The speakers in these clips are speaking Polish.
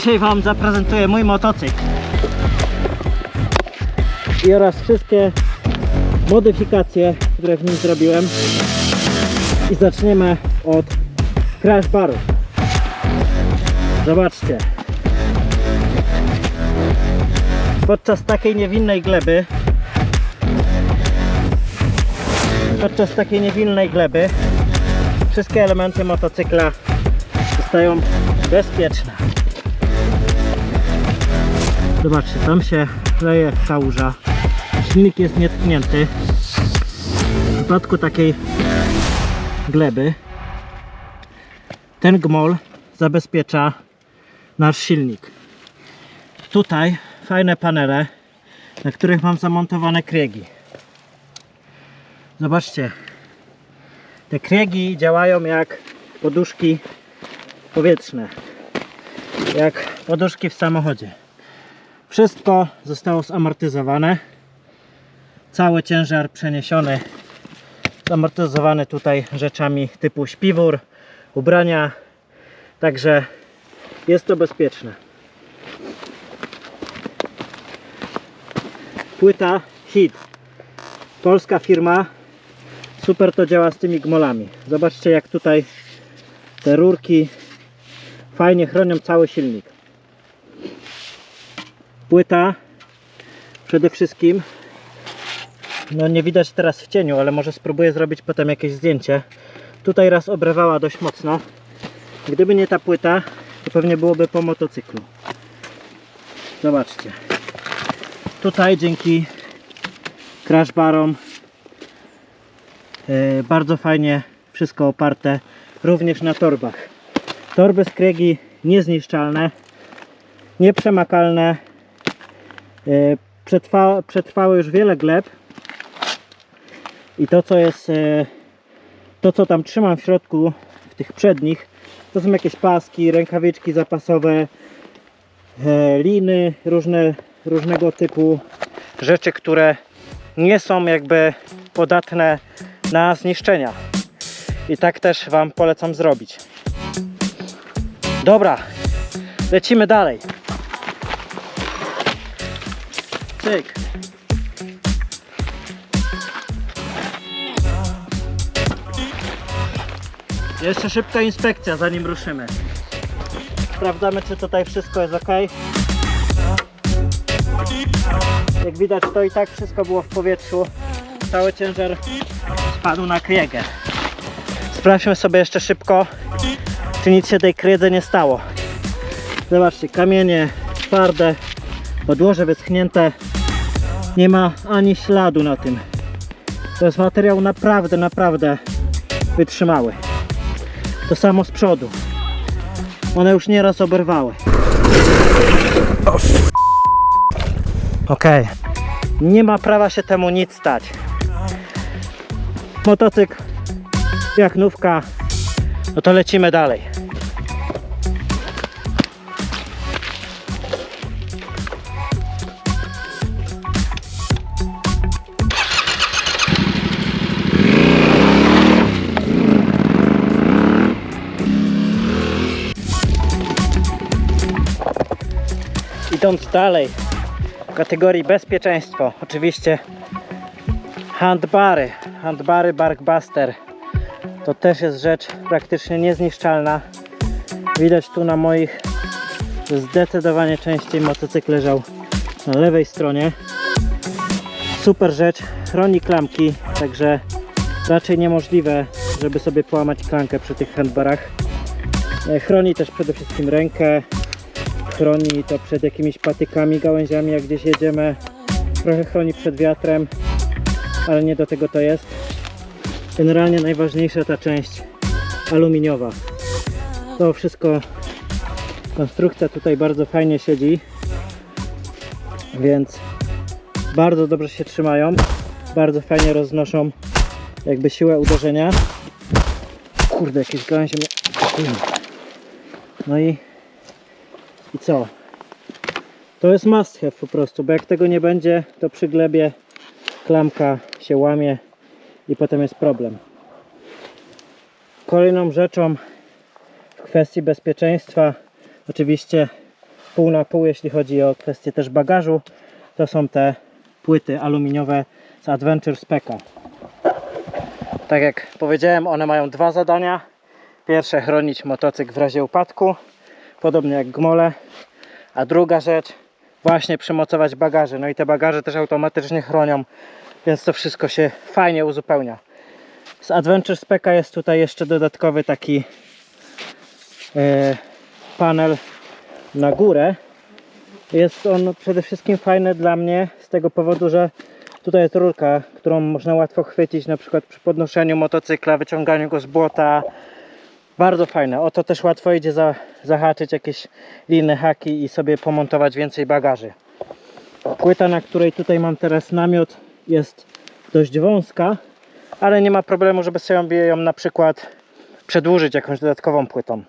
Dzisiaj Wam zaprezentuję mój motocykl i oraz wszystkie modyfikacje, które w nim zrobiłem. I zaczniemy od crash baru. Zobaczcie. Podczas takiej niewinnej gleby podczas takiej niewinnej gleby wszystkie elementy motocykla zostają bezpieczne. Zobaczcie, tam się leje kałuża. Silnik jest nietknięty. W przypadku takiej gleby ten gmol zabezpiecza nasz silnik. Tutaj fajne panele, na których mam zamontowane kriegi. Zobaczcie, te kriegi działają jak poduszki powietrzne, jak poduszki w samochodzie. Wszystko zostało zamortyzowane. Cały ciężar przeniesiony, zamortyzowany tutaj rzeczami typu śpiwór, ubrania. Także jest to bezpieczne. Płyta HIT. Polska firma. Super to działa z tymi gmolami. Zobaczcie jak tutaj te rurki fajnie chronią cały silnik. Płyta przede wszystkim no nie widać teraz w cieniu, ale może spróbuję zrobić potem jakieś zdjęcie. Tutaj raz obrywała dość mocno. Gdyby nie ta płyta, to pewnie byłoby po motocyklu. Zobaczcie. Tutaj dzięki crash barom yy, bardzo fajnie wszystko oparte również na torbach. Torby z niezniszczalne, nieprzemakalne. Yy, przetrwa, przetrwały już wiele gleb. I to co jest yy, to co tam trzymam w środku w tych przednich to są jakieś paski, rękawiczki zapasowe e, liny różne, różnego typu rzeczy, które nie są jakby podatne na zniszczenia. I tak też Wam polecam zrobić. Dobra lecimy dalej cyk Jeszcze szybka inspekcja zanim ruszymy. Sprawdzamy czy tutaj wszystko jest ok. Jak widać to i tak wszystko było w powietrzu. Cały ciężar spadł na kriegę. Sprawdźmy sobie jeszcze szybko czy nic się tej kriedze nie stało. Zobaczcie, kamienie twarde, podłoże wyschnięte. Nie ma ani śladu na tym. To jest materiał naprawdę, naprawdę wytrzymały. To samo z przodu. One już nieraz oberwały. Ok. Nie ma prawa się temu nic stać. Motocykl jak nówka. No to lecimy dalej. Idąc dalej w kategorii bezpieczeństwo, oczywiście handbary, handbary Barkbuster to też jest rzecz praktycznie niezniszczalna. Widać tu na moich zdecydowanie częściej motocykl leżał na lewej stronie. Super rzecz, chroni klamki, także raczej niemożliwe, żeby sobie połamać klamkę przy tych handbarach. E, Chroni też przede wszystkim rękę, chroni to przed jakimiś patykami, gałęziami, jak gdzieś jedziemy. Trochę chroni przed wiatrem, ale nie do tego to jest. Generalnie najważniejsza ta część aluminiowa. To wszystko, konstrukcja tutaj bardzo fajnie siedzi, więc bardzo dobrze się trzymają, bardzo fajnie roznoszą jakby siłę uderzenia. Kurde, jakieś gałęzie mnie... No i i co? To jest must have po prostu, bo jak tego nie będzie, to przy glebie klamka się łamie i potem jest problem. Kolejną rzeczą w kwestii bezpieczeństwa oczywiście pół na pół, jeśli chodzi o kwestię też bagażu. To są te płyty aluminiowe z Adventure Spec'a. Tak jak powiedziałem, one mają dwa zadania. Pierwsze chronić motocykl w razie upadku, podobnie jak gmole. A druga rzecz, właśnie przymocować bagaże. No i te bagaże też automatycznie chronią, więc to wszystko się fajnie uzupełnia. Z Adventure Spec'a jest tutaj jeszcze dodatkowy taki e, panel na górę. Jest on przede wszystkim fajny dla mnie z tego powodu, że tutaj jest rurka, którą można łatwo chwycić na przykład przy podnoszeniu motocykla, wyciąganiu go z błota. Bardzo fajne. O to też łatwo idzie za, zahaczyć jakieś liny, haki i sobie pomontować więcej bagaży. Płyta, na której tutaj mam teraz namiot jest dość wąska, ale nie ma problemu, żeby sobie ją na przykład przedłużyć jakąś dodatkową płytą.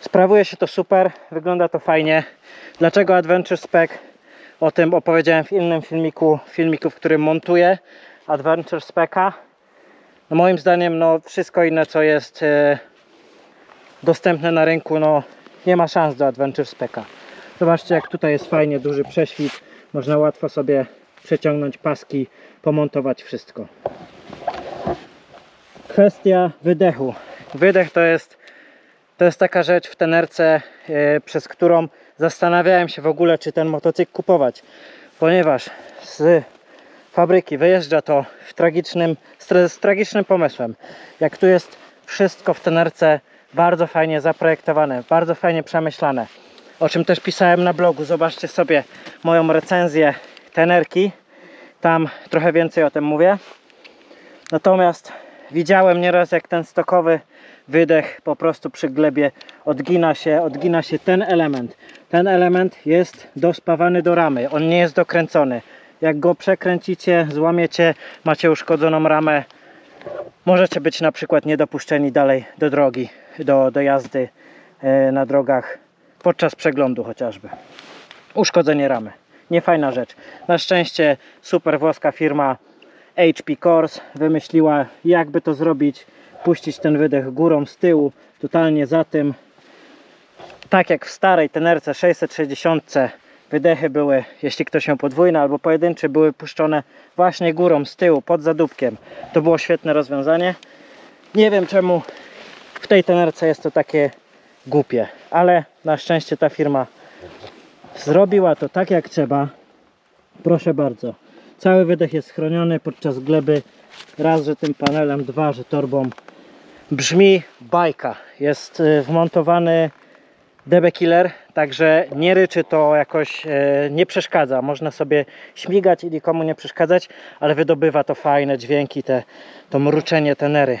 Sprawuje się to super, wygląda to fajnie. Dlaczego Adventure Spec? O tym opowiedziałem w innym filmiku, filmiku, w którym montuję Adventure Speca. No moim zdaniem no wszystko inne co jest e, dostępne na rynku no nie ma szans do Adventure Speca. Zobaczcie jak tutaj jest fajnie duży prześwit. Można łatwo sobie przeciągnąć paski, pomontować wszystko. Kwestia wydechu. Wydech to jest to jest taka rzecz w tenerce, e, przez którą zastanawiałem się w ogóle, czy ten motocykl kupować, ponieważ z fabryki wyjeżdża to w tragicznym, z, tra- z tragicznym pomysłem. Jak tu jest wszystko w tenerce bardzo fajnie zaprojektowane, bardzo fajnie przemyślane, o czym też pisałem na blogu. Zobaczcie sobie moją recenzję tenerki, tam trochę więcej o tym mówię. Natomiast widziałem nieraz, jak ten stokowy wydech po prostu przy glebie odgina się, odgina się ten element. Ten element jest dospawany do ramy, on nie jest dokręcony. Jak go przekręcicie, złamiecie, macie uszkodzoną ramę, możecie być na przykład niedopuszczeni dalej do drogi, do, do jazdy e, na drogach podczas przeglądu chociażby. Uszkodzenie ramy. Niefajna rzecz. Na szczęście super włoska firma HP Course wymyśliła jakby to zrobić, puścić ten wydech górą z tyłu, totalnie za tym. Tak jak w starej tenerce 660 wydechy były, jeśli ktoś miał podwójne albo pojedyncze, były puszczone właśnie górą z tyłu, pod zadupkiem. To było świetne rozwiązanie. Nie wiem czemu w tej tenerce jest to takie głupie, ale na szczęście ta firma zrobiła to tak jak trzeba. Proszę bardzo. Cały wydech jest chroniony podczas gleby. Raz, że tym panelem, dwa, że torbą. Brzmi bajka. Jest y, wmontowany DB Killer, także nie ryczy to jakoś, e, nie przeszkadza. Można sobie śmigać i nikomu nie przeszkadzać, ale wydobywa to fajne dźwięki, te, to mruczenie tenery.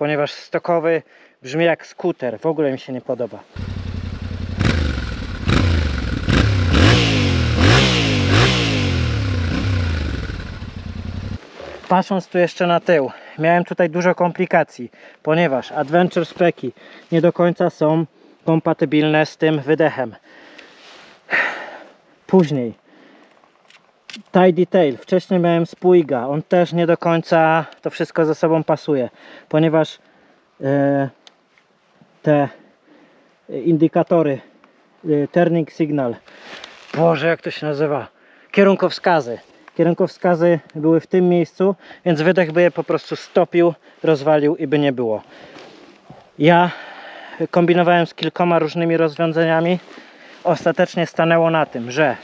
ponieważ brzmi jak skuter. W ogóle mi się nie podoba. Patrząc tu jeszcze na tył, miałem tutaj dużo komplikacji, ponieważ Adventure Speki nie do końca są kompatybilne z tym wydechem. Później Tidy Tail. Wcześniej miałem Spuiga. On też nie do końca to wszystko ze sobą pasuje, ponieważ te indykatory e, turning signal Boże, jak to się nazywa? Kierunkowskazy. Kierunkowskazy były w tym miejscu, więc wydech by je po prostu stopił, rozwalił i by nie było. Ja kombinowałem z kilkoma różnymi rozwiązaniami. Ostatecznie stanęło na tym, że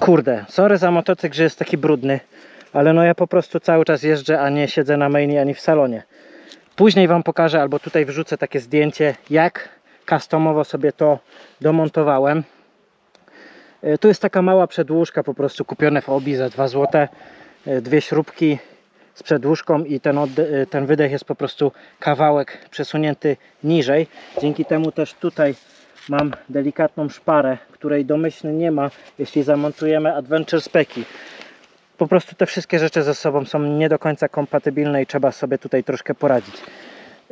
Kurde, sorry za motocykl, że jest taki brudny, ale no ja po prostu cały czas jeżdżę, a nie siedzę na mainie ani w salonie. Później Wam pokażę, albo tutaj wrzucę takie zdjęcie, jak customowo sobie to domontowałem. E, Tu jest taka mała przedłużka, po prostu kupione w Obi za 2 zł. E, Dwie śrubki z przedłużką i ten, e, ten wydech jest po prostu kawałek przesunięty niżej. Dzięki temu też tutaj mam delikatną szparę, której domyślnie nie ma, jeśli zamontujemy Adventure Speki. Po prostu te wszystkie rzeczy ze sobą są nie do końca kompatybilne i trzeba sobie tutaj troszkę poradzić.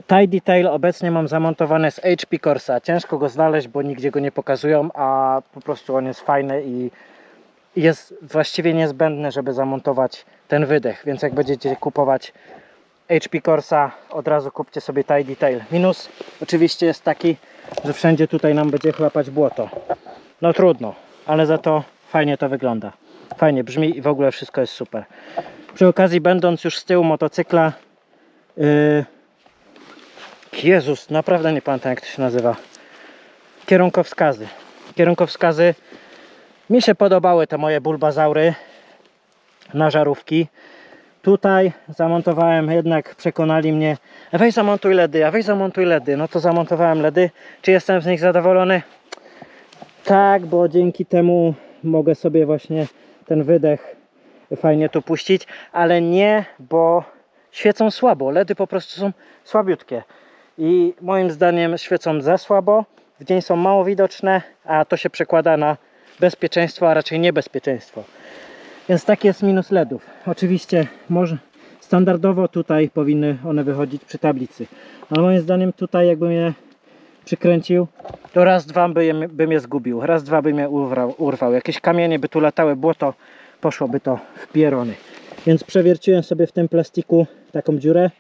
Tie Detail obecnie mam zamontowany z HP Corsa. Ciężko go znaleźć, bo nigdzie go nie pokazują, a po prostu on jest fajny i jest właściwie niezbędny, żeby zamontować ten wydech. Więc jak będziecie kupować HP Corsa, od razu kupcie sobie Tie Detail. Minus oczywiście jest taki, że wszędzie tutaj nam będzie chlapać błoto. No trudno, ale za to fajnie to wygląda. Fajnie brzmi i w ogóle wszystko jest super. Przy okazji, będąc już z tyłu motocykla, yy... Jezus, naprawdę nie pamiętam jak to się nazywa. Kierunkowskazy. Kierunkowskazy mi się podobały te moje bulbazaury na żarówki. Tutaj zamontowałem, jednak przekonali mnie, "A weź zamontuj LEDy, a weź zamontuj LEDy. No to zamontowałem LEDy. Czy jestem z nich zadowolony? Tak, bo dzięki temu mogę sobie właśnie ten wydech fajnie tu puścić, ale nie, bo świecą słabo. LEDy po prostu są słabiutkie i moim zdaniem świecą za słabo. W dzień są mało widoczne, a to się przekłada na bezpieczeństwo, a raczej niebezpieczeństwo. Więc taki jest minus LEDów. Oczywiście może standardowo tutaj powinny one wychodzić przy tablicy. Ale moim zdaniem tutaj jakbym je przykręcił, to raz, dwa by bym je zgubił. Raz, dwa bym je urwał, urwał. Jakieś kamienie by tu latały, błoto, poszłoby to w pierony. Więc przewierciłem sobie w tym plastiku taką dziurę,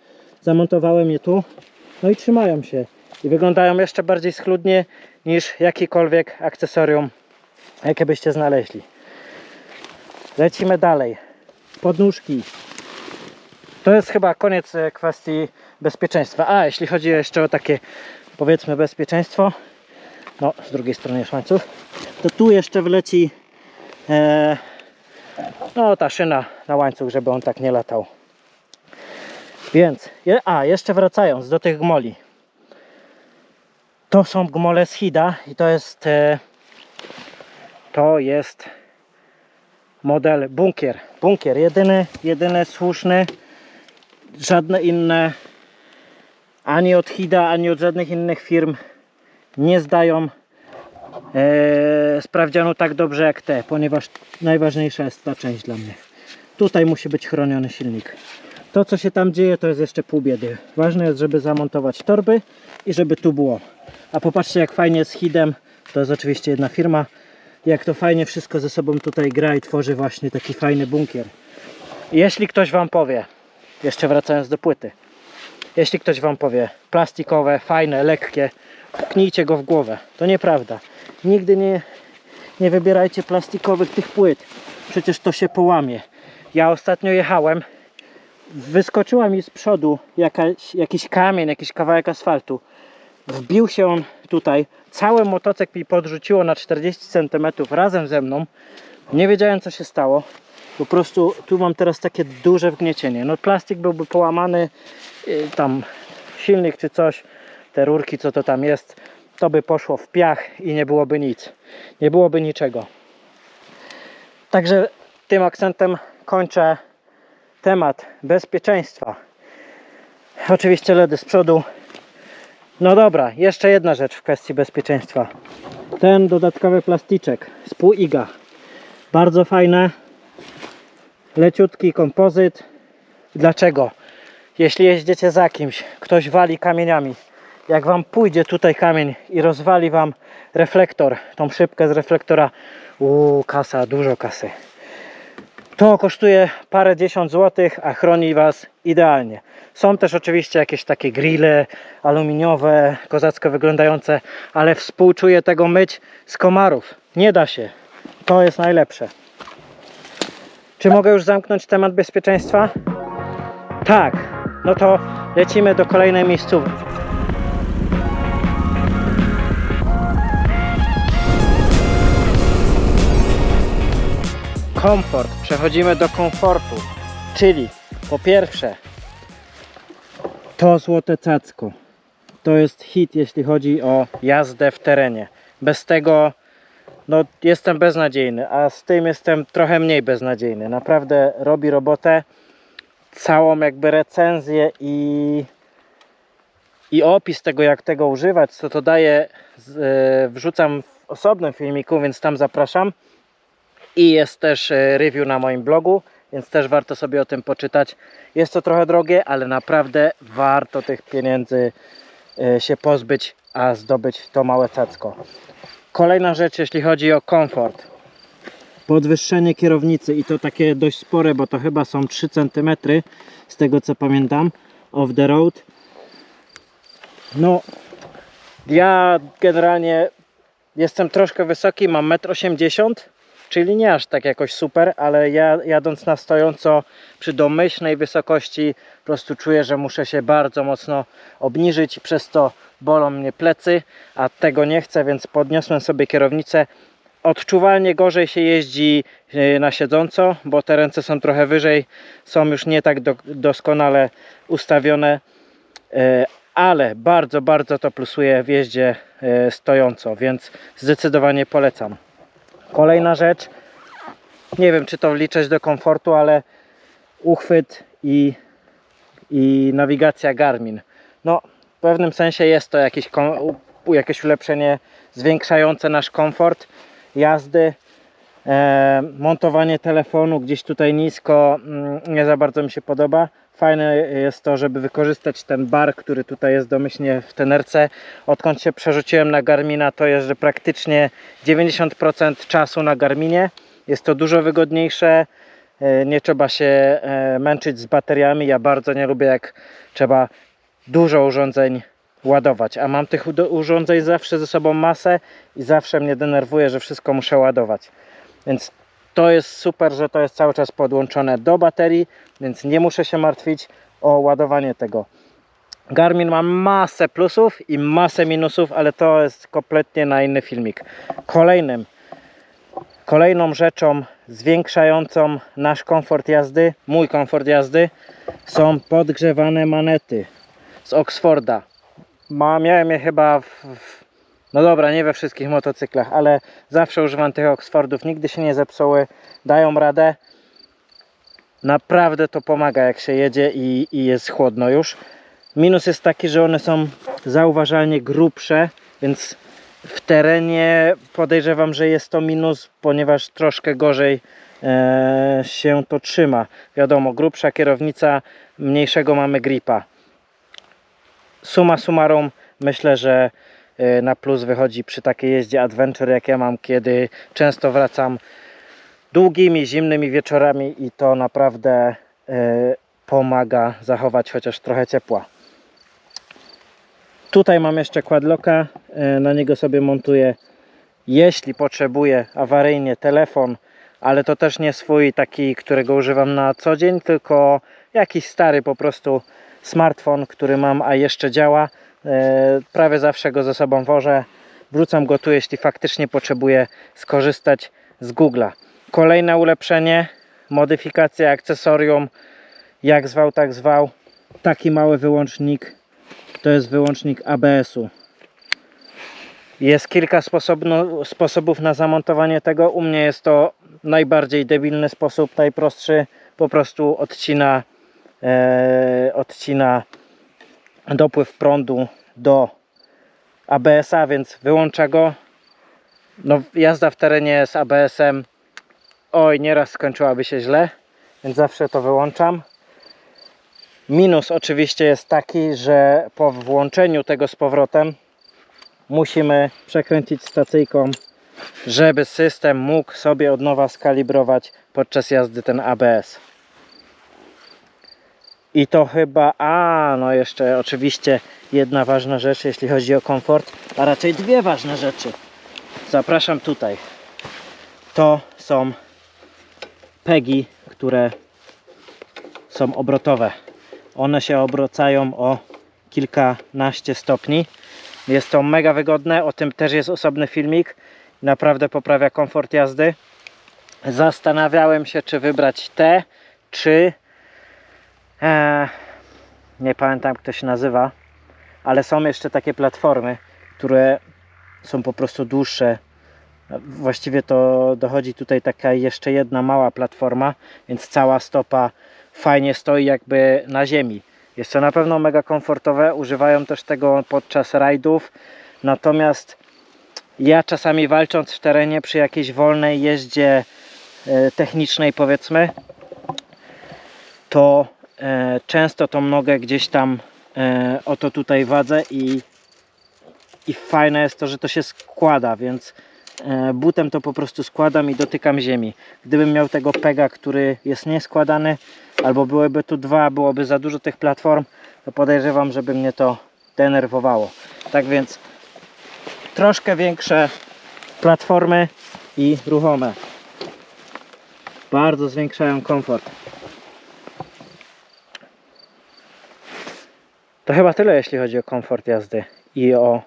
zamontowałem je tu, no i trzymają się. I wyglądają jeszcze bardziej schludnie niż jakikolwiek akcesorium jakie byście znaleźli. Lecimy dalej. Podnóżki. To jest chyba koniec e, kwestii bezpieczeństwa. A, jeśli chodzi jeszcze o takie powiedzmy bezpieczeństwo, no z drugiej strony jest łańcuch, to tu jeszcze wleci e, no ta szyna na łańcuch, żeby on tak nie latał. Więc, a jeszcze wracając do tych gmoli. To są gmole z Hida i to jest e, to jest model bunkier. Bunkier, jedyny, jedyny słuszny. Żadne inne ani od Hida, ani od żadnych innych firm nie zdają e, sprawdzianu tak dobrze jak te, ponieważ najważniejsza jest ta część dla mnie. Tutaj musi być chroniony silnik. To co się tam dzieje to jest jeszcze pół biedy. Ważne jest, żeby zamontować torby i żeby tu było. A popatrzcie jak fajnie z Hidem, to jest oczywiście jedna firma, jak to fajnie wszystko ze sobą tutaj gra i tworzy właśnie taki fajny bunkier. Jeśli ktoś Wam powie, jeszcze wracając do płyty, jeśli ktoś Wam powie plastikowe, fajne, lekkie, pchnijcie go w głowę. To nieprawda. Nigdy nie, nie wybierajcie plastikowych tych płyt. Przecież to się połamie. Ja ostatnio jechałem, wyskoczyła mi z przodu jakaś, jakiś kamień, jakiś kawałek asfaltu. Wbił się on tutaj. Cały motocykl mi podrzuciło na 40 cm razem ze mną. Nie wiedziałem co się stało. Po prostu tu mam teraz takie duże wgniecienie. No plastik byłby połamany, yy, tam silnik czy coś, te rurki co to tam jest, to by poszło w piach i nie byłoby nic. Nie byłoby niczego. Także tym akcentem kończę temat bezpieczeństwa. Oczywiście LEDy z przodu. No dobra, jeszcze jedna rzecz w kwestii bezpieczeństwa. Ten dodatkowy plasticzek z pół iga. Bardzo fajne. Leciutki kompozyt. Dlaczego? Jeśli jeździcie za kimś, ktoś wali kamieniami. Jak wam pójdzie tutaj kamień i rozwali wam reflektor, tą szybkę z reflektora, uuu, kasa, dużo kasy. To kosztuje parę dziesiąt złotych, a chroni Was idealnie. Są też oczywiście jakieś takie grille aluminiowe, kozacko wyglądające, ale współczuję tego myć z komarów. Nie da się. To jest najlepsze. Czy mogę już zamknąć temat bezpieczeństwa? Tak. No to lecimy do kolejnej miejscówki. komfort. Przechodzimy do komfortu. Czyli po pierwsze to złote cacko. To jest hit, jeśli chodzi o jazdę w terenie. Bez tego no, jestem beznadziejny, a z tym jestem trochę mniej beznadziejny. Naprawdę robi robotę. Całą jakby recenzję i i opis tego, jak tego używać, co to daje, z- e, wrzucam w osobnym filmiku, więc tam zapraszam. I jest też e, review na moim blogu, więc też warto sobie o tym poczytać. Jest to trochę drogie, ale naprawdę warto tych pieniędzy e, się pozbyć, a zdobyć to małe cacko. Kolejna rzecz, jeśli chodzi o komfort. Podwyższenie kierownicy i to takie dość spore, bo to chyba są 3 cm z tego co pamiętam off the road. No, ja generalnie jestem troszkę wysoki, mam 1,80 m, czyli nie aż tak jakoś super, ale ja jadąc na stojąco przy domyślnej wysokości po prostu czuję, że muszę się bardzo mocno obniżyć przez to bolą mnie plecy, a tego nie chcę, więc podniosłem sobie kierownicę. Odczuwalnie gorzej się jeździ e, na siedząco, bo te ręce są trochę wyżej, są już nie tak do, doskonale ustawione, e, ale bardzo, bardzo to plusuje w jeździe e, stojąco, więc zdecydowanie polecam. Kolejna rzecz, nie wiem czy to wliczać do komfortu, ale uchwyt i, i nawigacja Garmin. No, w pewnym sensie jest to jakieś, jakieś ulepszenie zwiększające nasz komfort jazdy. E, montowanie telefonu gdzieś tutaj nisko mm, nie za bardzo mi się podoba. Fajne jest to, żeby wykorzystać ten bar, który tutaj jest domyślnie w tenerce. Odkąd się przerzuciłem na Garmina, to jeżdżę praktycznie 90% czasu na Garminie. Jest to dużo wygodniejsze. E, Nie trzeba się e, męczyć z bateriami. Ja bardzo nie lubię, jak trzeba dużo urządzeń ładować. A mam tych urządzeń zawsze ze sobą masę i zawsze mnie denerwuje, że wszystko muszę ładować. Więc to jest super, że to jest cały czas podłączone do baterii, więc nie muszę się martwić o ładowanie tego. Garmin ma masę plusów i masę minusów, ale to jest kompletnie na inny filmik. Kolejnym, kolejną rzeczą zwiększającą nasz komfort jazdy, mój komfort jazdy, są podgrzewane manety z Oxforda. Ma, miałem je chyba w, w, no dobra, nie we wszystkich motocyklach, ale zawsze używam tych Oxfordów, nigdy się nie zepsuły, dają radę. Naprawdę to pomaga jak się jedzie i, i jest chłodno już. Minus jest taki, że one są zauważalnie grubsze, więc w terenie podejrzewam, że jest to minus, ponieważ troszkę gorzej e, się to trzyma. Wiadomo, grubsza kierownica, mniejszego mamy gripa. Suma summarum, myślę, że na plus wychodzi przy takiej jeździe adventure, jak ja mam, kiedy często wracam długimi, zimnymi wieczorami i to naprawdę e, pomaga zachować chociaż trochę ciepła. Tutaj mam jeszcze quadlocka, e, na niego sobie montuję jeśli potrzebuję awaryjnie telefon, ale to też nie swój taki, którego używam na co dzień, tylko jakiś stary po prostu smartfon, który mam, a jeszcze działa. E, Prawie zawsze go ze sobą wożę. Wrzucam go tu, jeśli faktycznie potrzebuję skorzystać z Google'a. Kolejne ulepszenie, modyfikacja, akcesorium, jak zwał, tak zwał. Taki mały wyłącznik, to jest wyłącznik ABS-u. Jest kilka sposobno, sposobów na zamontowanie tego. U mnie jest to najbardziej debilny sposób, najprostszy. Po prostu odcina, e, odcina dopływ prądu do ABS-a, więc wyłącza go. No, jazda w terenie z ABS-em, oj, nieraz skończyłaby się źle, więc zawsze to wyłączam. Minus oczywiście jest taki, że po włączeniu tego z powrotem musimy przekręcić stacyjką, żeby system mógł sobie od nowa skalibrować podczas jazdy ten ABS. I to chyba, a no jeszcze oczywiście jedna ważna rzecz, jeśli chodzi o komfort, a raczej dwie ważne rzeczy. Zapraszam tutaj. To są pegi, które są obrotowe. One się obrocają o kilkanaście stopni. Jest to mega wygodne, o tym też jest osobny filmik. Naprawdę poprawia komfort jazdy. Zastanawiałem się, czy wybrać te, czy e, nie pamiętam, jak to się nazywa, ale są jeszcze takie platformy, które są po prostu dłuższe. Właściwie to dochodzi tutaj taka jeszcze jedna mała platforma, więc cała stopa fajnie stoi jakby na ziemi. Jest to na pewno mega komfortowe. Używają też tego podczas rajdów. Natomiast ja czasami walcząc w terenie przy jakiejś wolnej jeździe e, technicznej powiedzmy, to często tą nogę gdzieś tam e, oto tutaj wadzę i, i fajne jest to, że to się składa, więc e, butem to po prostu składam i dotykam ziemi. Gdybym miał tego pega, który jest nieskładany, albo byłyby tu dwa, byłoby za dużo tych platform, to podejrzewam, żeby mnie to denerwowało. Tak więc troszkę większe platformy i ruchome. Bardzo zwiększają komfort. To chyba tyle, jeśli chodzi o komfort jazdy i o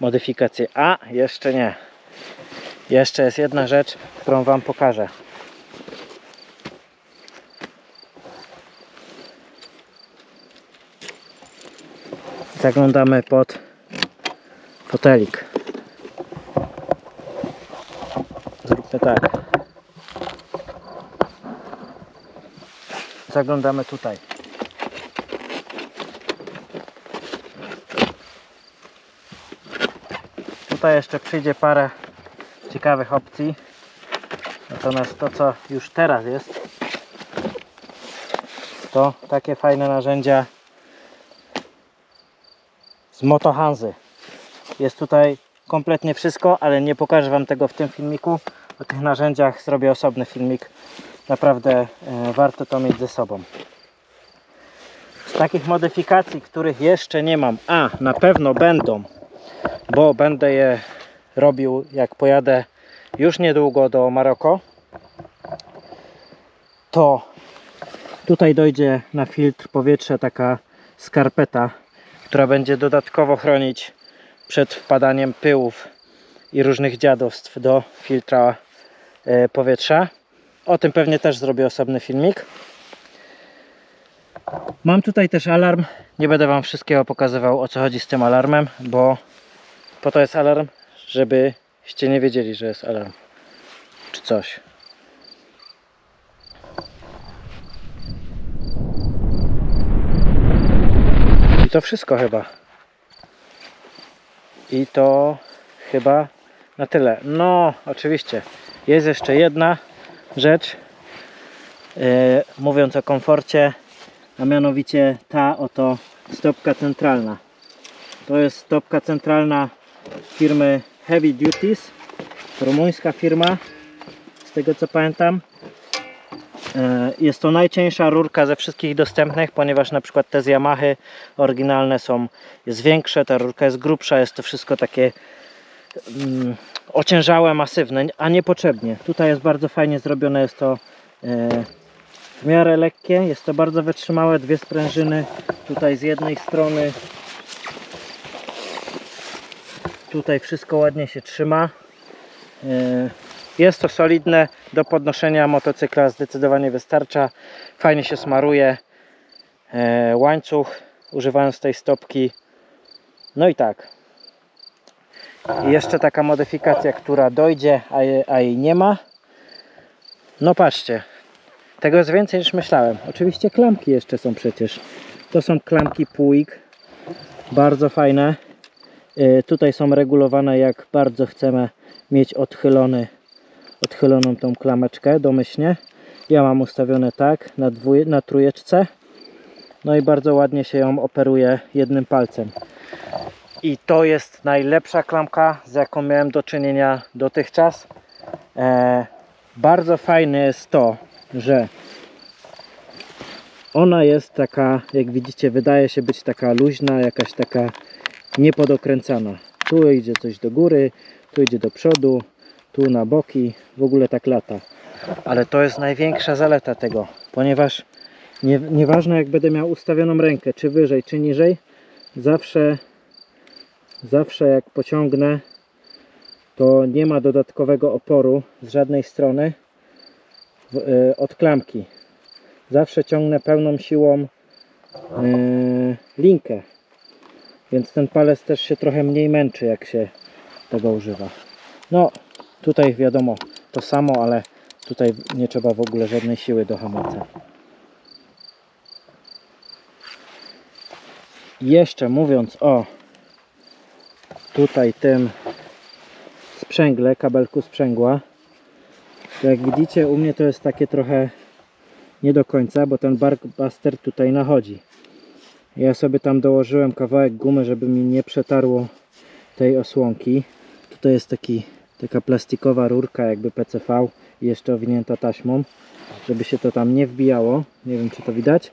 modyfikację. A, jeszcze nie. Jeszcze jest jedna rzecz, którą Wam pokażę. Zaglądamy pod fotelik. Zróbmy tak. Zaglądamy tutaj. Tutaj jeszcze przyjdzie parę ciekawych opcji. Natomiast to, co już teraz jest, to takie fajne narzędzia z Moto Hanzy. Jest tutaj kompletnie wszystko, ale nie pokażę Wam tego w tym filmiku. O tych narzędziach zrobię osobny filmik. Naprawdę e, warto to mieć ze sobą. Z takich modyfikacji, których jeszcze nie mam, a na pewno będą, bo będę je robił jak pojadę już niedługo do Maroko, to tutaj dojdzie na filtr powietrza taka skarpeta, która będzie dodatkowo chronić przed wpadaniem pyłów i różnych dziadostw do filtra e, powietrza. O tym pewnie też zrobię osobny filmik. Mam tutaj też alarm. Nie będę Wam wszystkiego pokazywał o co chodzi z tym alarmem, bo po to jest alarm, żebyście nie wiedzieli, że jest alarm czy coś. I to wszystko chyba. I to chyba na tyle. No, oczywiście. Jest jeszcze jedna rzecz. Yy, mówiąc o komforcie, a mianowicie ta oto stopka centralna. To jest stopka centralna firmy Heavy Duties. Rumuńska firma, z tego co pamiętam. E, Jest to najcieńsza rurka ze wszystkich dostępnych, ponieważ na przykład te z Yamahy oryginalne są jest większe, ta rurka jest grubsza, jest to wszystko takie mm, ociężałe, masywne, a niepotrzebnie. Tutaj jest bardzo fajnie zrobione, jest to e, w miarę lekkie, jest to bardzo wytrzymałe, dwie sprężyny tutaj z jednej strony tutaj wszystko ładnie się trzyma. E, jest to solidne do podnoszenia motocykla zdecydowanie wystarcza. Fajnie się smaruje e, łańcuch używając tej stopki. No i tak. I jeszcze taka modyfikacja która dojdzie a, je, a jej nie ma. No patrzcie tego jest więcej niż myślałem. Oczywiście klamki jeszcze są przecież. To są klamki Puig. Bardzo fajne tutaj są regulowane jak bardzo chcemy mieć odchylony, odchyloną tą klameczkę domyślnie. Ja mam ustawione tak na, dwój, na trójeczce. No i bardzo ładnie się ją operuje jednym palcem. I to jest najlepsza klamka, z jaką miałem do czynienia dotychczas. E, bardzo fajne jest to, że ona jest taka, jak widzicie, wydaje się być taka luźna, jakaś taka niepodokręcana. Tu idzie coś do góry, tu idzie do przodu, tu na boki, w ogóle tak lata. Ale to jest największa zaleta tego, ponieważ nie, nieważne jak będę miał ustawioną rękę, czy wyżej, czy niżej, zawsze, zawsze jak pociągnę, to nie ma dodatkowego oporu z żadnej strony w, y, od klamki. Zawsze ciągnę pełną siłą y, linkę więc ten palec też się trochę mniej męczy jak się tego używa. No tutaj wiadomo to samo ale tutaj nie trzeba w ogóle żadnej siły do hamulca. Jeszcze mówiąc o tutaj tym sprzęgle, kabelku sprzęgła, to jak widzicie u mnie to jest takie trochę nie do końca, bo ten barkbuster tutaj nachodzi. Ja sobie tam dołożyłem kawałek gumy, żeby mi nie przetarło tej osłonki. Tutaj jest taki, taka plastikowa rurka jakby PCV jeszcze owinięta taśmą, żeby się to tam nie wbijało. Nie wiem czy to widać.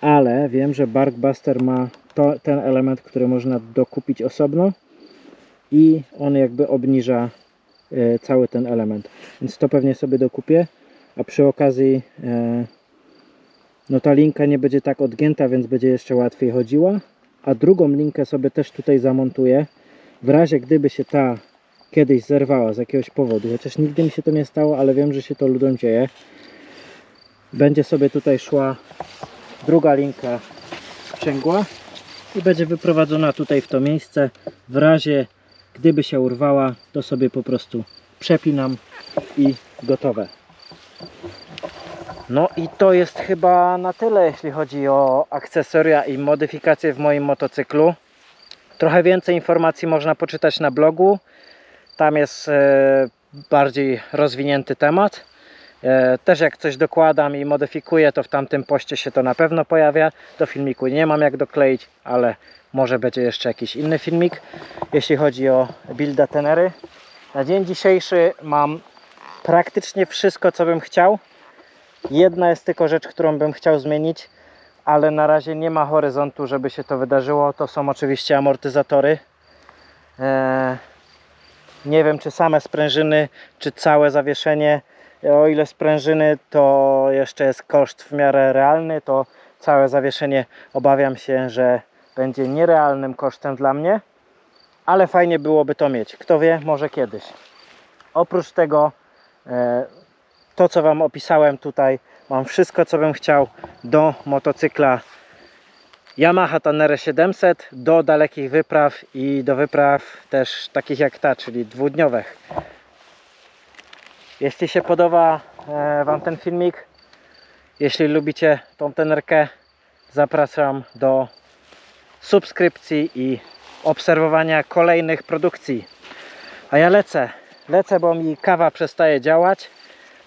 Ale wiem, że Barkbuster ma to, ten element, który można dokupić osobno i on jakby obniża e, cały ten element. Więc to pewnie sobie dokupię, a przy okazji e, no ta linka nie będzie tak odgięta, więc będzie jeszcze łatwiej chodziła. A drugą linkę sobie też tutaj zamontuję. W razie gdyby się ta kiedyś zerwała z jakiegoś powodu, chociaż nigdy mi się to nie stało, ale wiem, że się to ludziom dzieje. Będzie sobie tutaj szła druga linka sprzęgła i będzie wyprowadzona tutaj w to miejsce. W razie gdyby się urwała, to sobie po prostu przepinam i gotowe. No i to jest chyba na tyle, jeśli chodzi o akcesoria i modyfikacje w moim motocyklu. Trochę więcej informacji można poczytać na blogu. Tam jest e, bardziej rozwinięty temat. E, Też jak coś dokładam i modyfikuję, to w tamtym poście się to na pewno pojawia. Do filmiku nie mam jak dokleić, ale może będzie jeszcze jakiś inny filmik. Jeśli chodzi o builda Tenery. Na dzień dzisiejszy mam praktycznie wszystko, co bym chciał. Jedna jest tylko rzecz, którą bym chciał zmienić, ale na razie nie ma horyzontu, żeby się to wydarzyło. To są oczywiście amortyzatory. Eee, nie wiem, czy same sprężyny, czy całe zawieszenie. O ile sprężyny to jeszcze jest koszt w miarę realny, to całe zawieszenie obawiam się, że będzie nierealnym kosztem dla mnie. Ale fajnie byłoby to mieć. Kto wie, może kiedyś. Oprócz tego e, to co Wam opisałem tutaj mam wszystko co bym chciał do motocykla Yamaha Tenere 700 do dalekich wypraw i do wypraw też takich jak ta, czyli dwudniowych. Jeśli się podoba e, Wam ten filmik jeśli lubicie tą tenerkę zapraszam do subskrypcji i obserwowania kolejnych produkcji. A ja lecę. Lecę bo mi kawa przestaje działać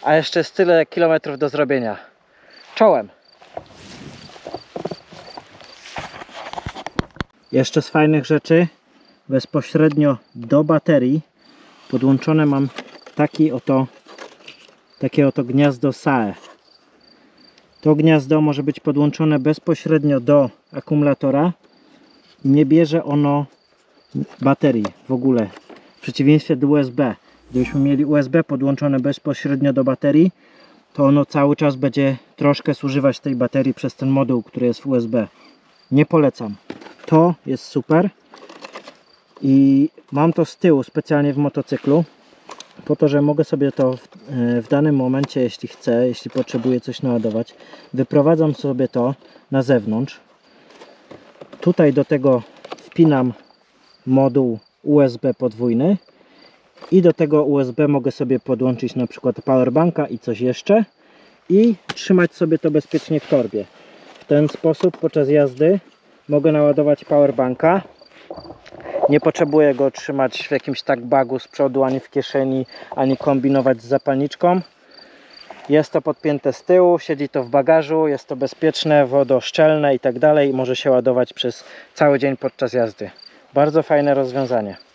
a jeszcze jest tyle kilometrów do zrobienia. Czołem! Jeszcze z fajnych rzeczy, bezpośrednio do baterii podłączone mam taki oto, takie oto gniazdo SAE. To gniazdo może być podłączone bezpośrednio do akumulatora. Nie bierze ono baterii w ogóle, w przeciwieństwie do USB. Gdybyśmy mieli USB podłączone bezpośrednio do baterii, to ono cały czas będzie troszkę zużywać tej baterii przez ten moduł, który jest w USB. Nie polecam. To jest super i mam to z tyłu specjalnie w motocyklu po to, że mogę sobie to w, e, w danym momencie, jeśli chcę, jeśli potrzebuję coś naładować, wyprowadzam sobie to na zewnątrz. Tutaj do tego wpinam moduł USB podwójny i do tego USB mogę sobie podłączyć na przykład powerbanka i coś jeszcze i trzymać sobie to bezpiecznie w torbie. W ten sposób podczas jazdy mogę naładować powerbanka. Nie potrzebuję go trzymać w jakimś tak bagu z przodu, ani w kieszeni, ani kombinować z zapalniczką. Jest to podpięte z tyłu, siedzi to w bagażu, jest to bezpieczne, wodoszczelne i tak dalej. Może się ładować przez cały dzień podczas jazdy. Bardzo fajne rozwiązanie.